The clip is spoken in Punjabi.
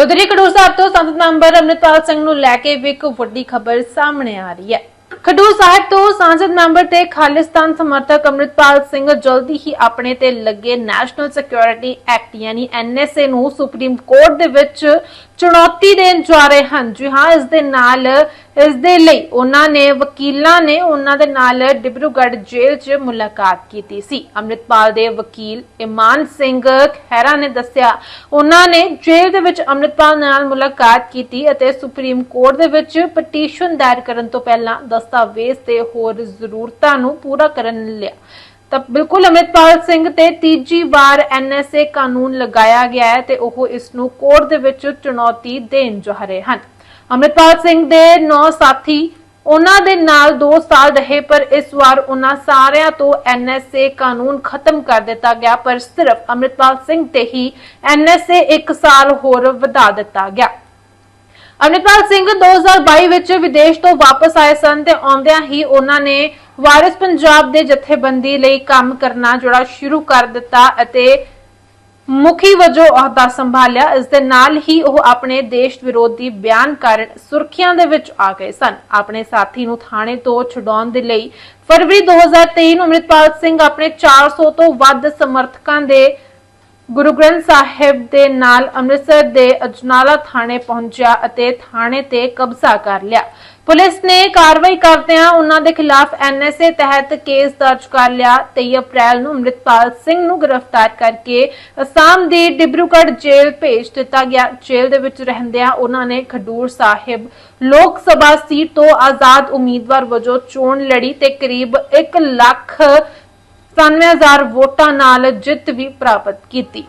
ਤੋ ਉਧਰ ਖਡੂਰ ਸਾਹਿਬ ਤੋਂ ਸੰਸਦ ਮੈਂਬਰ ਅਮਰਿਤਪਾਲ ਸਿੰਘ ਨੂੰ ਲੈ ਕੇ ਵੀ ਇੱਕ ਵੱਡੀ ਖਬਰ ਸਾਹਮਣੇ ਆ ਰਹੀ ਹੈ। ਖਡੂਰ ਸਾਹਿਬ ਤੋਂ ਸੰਸਦ ਮੈਂਬਰ ਤੇ ਖਾਲਿਸਤਾਨ ਸਮਰਥਕ ਅਮਰਿਤਪਾਲ ਸਿੰਘ ਜਲਦੀ ਹੀ ਆਪਣੇ ਤੇ ਲੱਗੇ ਨੈਸ਼ਨਲ ਸਿਕਿਉਰਿਟੀ ਐਕਟ ਯਾਨੀ ਐਨਐਸਏ ਨੂੰ ਸੁਪਰੀਮ ਕੋਰਟ ਦੇ ਵਿੱਚ ਚੁਣੌਤੀ ਦੇਣ ਜਾ ਰਹੇ ਹਨ। ਜੀ ਹਾਂ, ਇਸ ਦੇ ਨਾਲ ਇਸ ਦੇ ਲਈ ਉਹਨਾਂ ਨੇ, ਵਕੀਲਾਂ ਨੇ ਉਹਨਾਂ ਦੇ ਨਾਲ ਡਿਬਰੂਗੜ੍ਹ ਜੇਲ੍ਹ 'ਚ ਮੁਲਾਕਾਤ ਕੀਤੀ ਸੀ। ਅੰਮ੍ਰਿਤਪਾਲ ਦੇ ਵਕੀਲ ਇਮਾਨ ਸਿੰਘ ਖਹਿਰਾ ਨੇ ਦੱਸਿਆ, ਉਹਨਾਂ ਨੇ ਜੇਲ੍ਹ ਦੇ ਵਿੱਚ ਅੰਮ੍ਰਿਤਪਾਲ ਨਾਲ ਮੁਲਾਕਾਤ ਕੀਤੀ ਅਤੇ ਸੁਪਰੀਮ ਕੋਰਟ ਦੇ ਵਿੱਚ ਪਟੀਸ਼ਨ ਦਾਇਰ ਕਰਨ ਤੋਂ ਪਹਿਲਾਂ ਦਸਤਾਵੇਜ਼ ਤੇ ਹੋਰ ਜ਼ਰੂਰਤਾਂ ਨੂੰ ਪੂਰਾ ਕਰਨ ਲਿਆ। ਤਾਂ ਬਿਲਕੁਲ ਅਮਰਿਤਪਾਲ ਸਿੰਘ ਤੇ ਤੀਜੀ ਵਾਰ ਐਨਐਸਏ ਕਾਨੂੰਨ ਲਗਾਇਆ ਗਿਆ ਹੈ ਤੇ ਉਹ ਇਸ ਨੂੰ ਕੋਰਟ ਦੇ ਵਿੱਚ ਚੁਣੌਤੀ ਦੇਣ ਜਾ ਰਹੇ ਹਨ। ਅਮਰਿਤਪਾਲ ਸਿੰਘ ਦੇ ਨੌ ਸਾਥੀ, ਉਹਨਾਂ ਦੇ ਨਾਲ 2 ਸਾਲ ਰਹੇ, ਪਰ ਇਸ ਵਾਰ ਉਹਨਾਂ ਸਾਰਿਆਂ ਤੋਂ ਐਨਐਸਏ ਕਾਨੂੰਨ ਖਤਮ ਕਰ ਦਿੱਤਾ ਗਿਆ, ਪਰ ਸਿਰਫ ਅਮਰਿਤਪਾਲ ਸਿੰਘ ਤੇ ਹੀ ਐਨਐਸਏ 1 ਸਾਲ ਹੋਰ ਵਧਾ ਦਿੱਤਾ ਗਿਆ। ਅਮਰਿਤਪਾਲ ਸਿੰਘ 2022 ਵਿੱਚ ਵਿਦੇਸ਼ ਤੋਂ ਵਾਪਸ ਆਏ ਸਨ ਤੇ ਆਉਂਦਿਆਂ ਹੀ ਉਹਨਾਂ ਨੇ ਵਾਰਿਸ ਪੰਜਾਬ ਦੇ ਜਥੇਬੰਦੀ ਲਈ ਕੰਮ ਕਰਨਾ ਜਿਹੜਾ ਸ਼ੁਰੂ ਕਰ ਦਿੱਤਾ ਅਤੇ ਮੁਖੀ ਵਜੋਂ ਅਹੁਦਾ ਸੰਭਾਲਿਆ, ਇਸ ਦੇ ਨਾਲ ਹੀ ਉਹ ਆਪਣੇ ਦੇਸ਼ ਵਿਰੋਧੀ ਬਿਆਨ ਕਾਰਨ ਸੁਰਖੀਆਂ ਦੇ ਵਿੱਚ ਆ ਗਏ ਸਨ। ਆਪਣੇ ਸਾਥੀ ਨੂੰ ਥਾਣੇ ਤੋਂ ਛੁਡਾਉਣ ਦੇ ਲਈ ਫਰਵਰੀ 2023 ਨੂੰ ਅਮਰਿਤਪਾਲ ਸਿੰਘ ਆਪਣੇ 400 ਤੋਂ ਵੱਧ ਸਮਰਥਕਾਂ ਦੇ ਗੁਰੂ ਗ੍ਰੰਥ ਸਾਹਿਬ ਦੇ ਨਾਲ ਅੰਮ੍ਰਿਤਸਰ ਦੇ ਅਜਨਾਲਾ ਥਾਣੇ ਪਹੁੰਚਿਆ ਅਤੇ ਥਾਣੇ ਤੇ ਕਬਜ਼ਾ ਕਰ ਲਿਆ। ਪੁਲਿਸ ਨੇ ਕਾਰਵਾਈ ਕਰਦਿਆਂ ਉਹਨਾਂ ਦੇ ਖਿਲਾਫ ਐਨਐਸਏ ਤਹਿਤ ਕੇਸ ਦਰਜ ਕਰ ਲਿਆ। 23 ਅਪ੍ਰੈਲ ਨੂੰ ਅੰਮ੍ਰਿਤਪਾਲ ਸਿੰਘ ਨੂੰ ਗ੍ਰਿਫਤਾਰ ਕਰਕੇ ਅਸਾਮ ਦੀ ਡਿਬਰੂਗੜ ਜੇਲ੍ਹ ਭੇਜ ਦਿੱਤਾ ਗਿਆ। ਜੇਲ੍ਹ ਦੇ ਵਿੱਚ ਰਹਿੰਦਿਆਂ ਉਹਨਾਂ ਨੇ ਖਡੂਰ ਸਾਹਿਬ ਲੋਕ ਸਭਾ ਸੀਟ ਤੋਂ ਆਜ਼ਾਦ ਉਮੀਦਵਾਰ ਵਜੋਂ ਚੋਣ ਲੜੀ ਤੇ ਕਰੀਬ 1 ਲੱਖ 97000 ਵੋਟਾਂ ਨਾਲ ਜਿੱਤ ਵੀ ਪ੍ਰਾਪਤ ਕੀਤੀ।